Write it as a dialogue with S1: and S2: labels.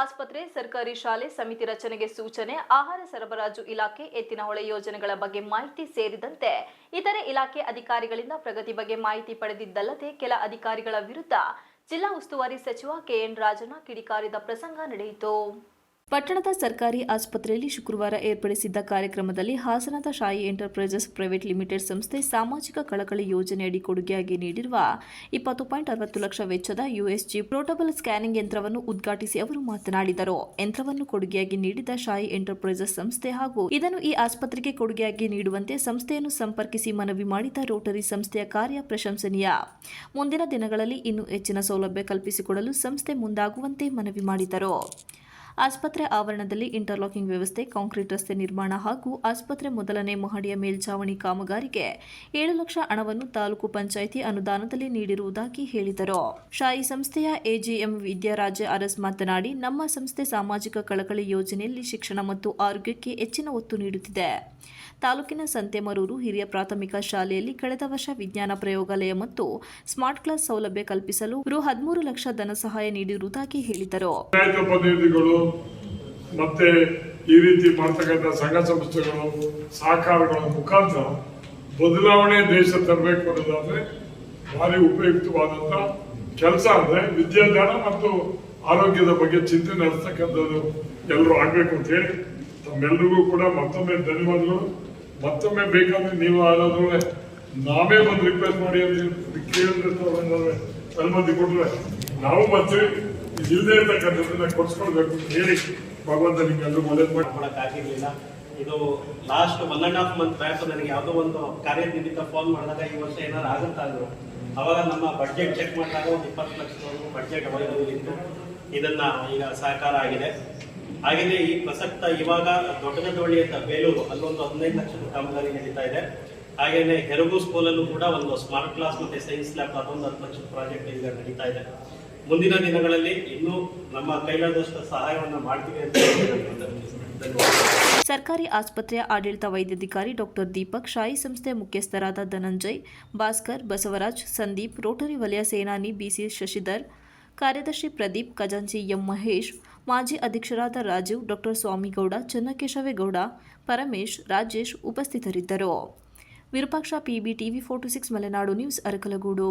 S1: ಆಸ್ಪತ್ರೆ, ಸರ್ಕಾರಿ ಶಾಲೆ, ಸಮಿತಿ ರಚನೆಗೆ ಸೂಚನೆ, ಆಹಾರ ಸರಬರಾಜು ಇಲಾಖೆ ಎತ್ತಿನಹೊಳೆ ಯೋಜನೆಗಳ ಬಗ್ಗೆ ಮಾಹಿತಿ ಸೇರಿದಂತೆ ಇತರೆ ಇಲಾಖೆ ಅಧಿಕಾರಿಗಳಿಂದ ಪ್ರಗತಿ ಬಗ್ಗೆ ಮಾಹಿತಿ ಪಡೆದಿದ್ದಲ್ಲದೆ ಕೆಲ ಅಧಿಕಾರಿಗಳ ವಿರುದ್ಧ ಜಿಲ್ಲಾ ಉಸ್ತುವಾರಿ ಸಚಿವ ಕೆಎನ್ ರಾಜಣ್ಣ ಕಿಡಿಕಾರಿದ ಪ್ರಸಂಗ ನಡೆಯಿತು. ಪಟ್ಟಣದ ಸರ್ಕಾರಿ ಆಸ್ಪತ್ರೆಯಲ್ಲಿ ಶುಕ್ರವಾರ ಏರ್ಪಡಿಸಿದ್ದ ಕಾರ್ಯಕ್ರಮದಲ್ಲಿ ಹಾಸನದ ಶಾಯಿ ಎಂಟರ್ಪ್ರೈಸಸ್ ಪ್ರೈವೇಟ್ ಲಿಮಿಟೆಡ್ ಸಂಸ್ಥೆ ಸಾಮಾಜಿಕ ಕಳಕಳಿ ಯೋಜನೆಯಡಿ ಕೊಡುಗೆಯಾಗಿ ನೀಡಿರುವ ಇಪ್ಪತ್ತು ಪಾಯಿಂಟ್ ಅರವತ್ತು ಲಕ್ಷ ವೆಚ್ಚದ ಯುಎಸ್ಜಿ ಪ್ರೋಟಬಲ್ ಸ್ಕ್ಯಾನಿಂಗ್ ಯಂತ್ರವನ್ನು ಉದ್ಘಾಟಿಸಿ ಅವರು ಮಾತನಾಡಿದರು. ಯಂತ್ರವನ್ನು ಕೊಡುಗೆಯಾಗಿ ನೀಡಿದ ಶಾಯಿ ಎಂಟರ್ಪ್ರೈಸಸ್ ಸಂಸ್ಥೆ ಹಾಗೂ ಇದನ್ನು ಈ ಆಸ್ಪತ್ರೆಗೆ ಕೊಡುಗೆಯಾಗಿ ನೀಡುವಂತೆ ಸಂಸ್ಥೆಯನ್ನು ಸಂಪರ್ಕಿಸಿ ಮನವಿ ಮಾಡಿದ ರೋಟರಿ ಸಂಸ್ಥೆಯ ಕಾರ್ಯ ಪ್ರಶಂಸನೀಯ. ಮುಂದಿನ ದಿನಗಳಲ್ಲಿ ಇನ್ನೂ ಹೆಚ್ಚಿನ ಸೌಲಭ್ಯ ಕಲ್ಪಿಸಿಕೊಡಲು ಸಂಸ್ಥೆ ಮುಂದಾಗುವಂತೆ ಮನವಿ ಮಾಡಿದರು. ಆಸ್ಪತ್ರೆ ಆವರಣದಲ್ಲಿ ಇಂಟರ್ಲಾಕಿಂಗ್ ವ್ಯವಸ್ಥೆ, ಕಾಂಕ್ರೀಟ್ ರಸ್ತೆ ನಿರ್ಮಾಣ ಹಾಗೂ ಆಸ್ಪತ್ರೆ ಮೊದಲನೇ ಮಹಡಿಯ ಮೇಲ್ಛಾವಣಿ ಕಾಮಗಾರಿಗೆ ಏಳು ಲಕ್ಷ ಹಣವನ್ನು ತಾಲೂಕು ಪಂಚಾಯಿತಿ ಅನುದಾನದಲ್ಲಿ ನೀಡಿರುವುದಾಗಿ ಹೇಳಿದರು. ಶಾಯಿ ಸಂಸ್ಥೆಯ ಎಜಿಎಂ ವಿದ್ಯಾರಾಜ ಅರಸ್ ಮಾತನಾಡಿ, ನಮ್ಮ ಸಂಸ್ಥೆ ಸಾಮಾಜಿಕ ಕಳಕಳಿ ಯೋಜನೆಯಲ್ಲಿ ಶಿಕ್ಷಣ ಮತ್ತು ಆರೋಗ್ಯಕ್ಕೆ ಹೆಚ್ಚಿನ ಒತ್ತು ನೀಡುತ್ತಿದೆ. ತಾಲೂಕಿನ ಸಂತೆಮರೂರು ಹಿರಿಯ ಪ್ರಾಥಮಿಕ ಶಾಲೆಯಲ್ಲಿ ಕಳೆದ ವರ್ಷ ವಿಜ್ಞಾನ ಪ್ರಯೋಗಾಲಯ ಮತ್ತು ಸ್ಮಾರ್ಟ್ ಕ್ಲಾಸ್ ಸೌಲಭ್ಯ ಕಲ್ಪಿಸಲು ರು ಹದಿಮೂರು ಲಕ್ಷ ಧನ ಸಹಾಯ ನೀಡಿರುವುದಾಗಿ ಹೇಳಿದರು.
S2: ಮತ್ತೆ ಈ ರೀತಿ ಮಾಡ್ತಕ್ಕಂಥ ಸಂಘ ಸಂಸ್ಥೆಗಳು, ಸಹಕಾರಗಳ ಮುಖಾಂತರ ಬದಲಾವಣೆ ದೇಶ ತರಬೇಕು ಅನ್ನೋದಾದ್ರೆ ಭಾರಿ ಉಪಯುಕ್ತವಾದಂತ ಕೆಲಸ ಅಂದ್ರೆ ವಿದ್ಯಾದಾನ ಮತ್ತು ಆರೋಗ್ಯದ ಬಗ್ಗೆ ಚಿಂತೆ ನಡೆಸ್ತಕ್ಕಂಥದ್ದು ಎಲ್ಲರೂ ಆಗ್ಬೇಕು ಅಂತ ಹೇಳಿ ತಮ್ಮೆಲ್ಲರಿಗೂ ಕೂಡ ಮತ್ತೊಮ್ಮೆ ಧನ್ಯವಾದಗಳು. ಮತ್ತೊಮ್ಮೆ ಬೇಕಾದ್ರೆ ನೀವು ಯಾರಾದ್ರೂ ನಾವೇ ಒಂದು ರಿಕ್ವೆಸ್ಟ್ ಮಾಡಿ ಅಂತ ಕೇಳಿದ್ರೆ ಅನುಮತಿ ಕೊಟ್ರೆ ನಾವು ಬರ್ತೀವಿ. ಇಲ್ಲದೆ ಇರ್ತಕ್ಕಂಥದ್ದನ್ನ ಕೊಡ್ಸ್ಕೊಳ್ಬೇಕು ಹೇಳಿ ಭಗವಂತ ನಿಮ್ಗೆಲ್ಲರೂ ಒಳ್ಳೇದು ಮಾಡಿ.
S3: ಮಾಡೋಕ್ಕಾಗಿರ್ಲಿಲ್ಲ. ಇದು last one and half month back ನನಗೆ ಯಾವುದೋ ಒಂದು ಕಾರ್ಯ ನಿಮಿತ್ತ ಫೋನ್ ಮಾಡಿದಾಗ ಈ ವರ್ಷ ಏನಾರು ಆಗುತ್ತಾ ಅಂದ್ರು. ಅವಾಗ ನಮ್ಮ ಬಡ್ಜೆಟ್ ಚೆಕ್ ಮಾಡಿದಾಗ ಒಂದು ಇಪ್ಪತ್ತು ಲಕ್ಷದವರೆಗೂ ಬಡ್ಜೆಟ್ ಅವೈಲೇಬಲ್ ಇದನ್ನ ಈಗ ಸಹಕಾರ ಆಗಿದೆ. ಹಾಗೆಯೇ ಈ ಪ್ರಸಕ್ತ ಇವಾಗ ದೊಡ್ಡ ಅಂತ ಬೇಲೂರು, ಅಲ್ಲೊಂದು ಹದಿನೈದು ಲಕ್ಷದ ಕಾಮಗಾರಿ ನಡೀತಾ ಇದೆ. ಹಾಗೆಯೇ ಹೆರಗು ಸ್ಕೂಲಲ್ಲೂ ಕೂಡ ಒಂದು ಸ್ಮಾರ್ಟ್ ಕ್ಲಾಸ್ ಮತ್ತೆ ಸೈನ್ಸ್ ಲ್ಯಾಬ್ ಅದೊಂದು ಹತ್ತು ಲಕ್ಷದ ಪ್ರಾಜೆಕ್ಟ್ ಈಗ ನಡೀತಾ ಇದೆ. ಮುಂದಿನ ದಿನಗಳಲ್ಲಿ ಇನ್ನೂ ನಮ್ಮ ಕೈಲಾದಷ್ಟು ಸಹಾಯವನ್ನು ಮಾಡ್ತೀವಿ ಅಂತ
S1: ಸರ್ಕಾರಿ ಆಸ್ಪತ್ರೆಯ ಆಡಳಿತ ವೈದ್ಯಾಧಿಕಾರಿ ಡಾಕ್ಟರ್ ದೀಪಕ್ ಶಾಯಿ ಸಂಸ್ಥೆ ಮುಖ್ಯಸ್ಥರಾದ ಧನಂಜಯ್, ಭಾಸ್ಕರ್, ಬಸವರಾಜ್, ಸಂದೀಪ್, ರೋಟರಿ ವಲಯ ಸೇನಾನಿ ಬಿಸಿ ಶಶಿಧರ್, ಕಾರ್ಯದರ್ಶಿ ಪ್ರದೀಪ್, ಖಜಾಂಚಿ ಎಂ ಮಹೇಶ್, ಮಾಜಿ ಅಧ್ಯಕ್ಷರಾದ ರಾಜೀವ್, ಡಾಕ್ಟರ್ ಸ್ವಾಮಿಗೌಡ ಚನ್ನಕೇಶವೇಗೌಡ ಪರಮೇಶ್, ರಾಜೇಶ್ ಉಪಸ್ಥಿತರಿದ್ದರು. Virupaksha PB TV four six, Malenadu news, Arakalagudu.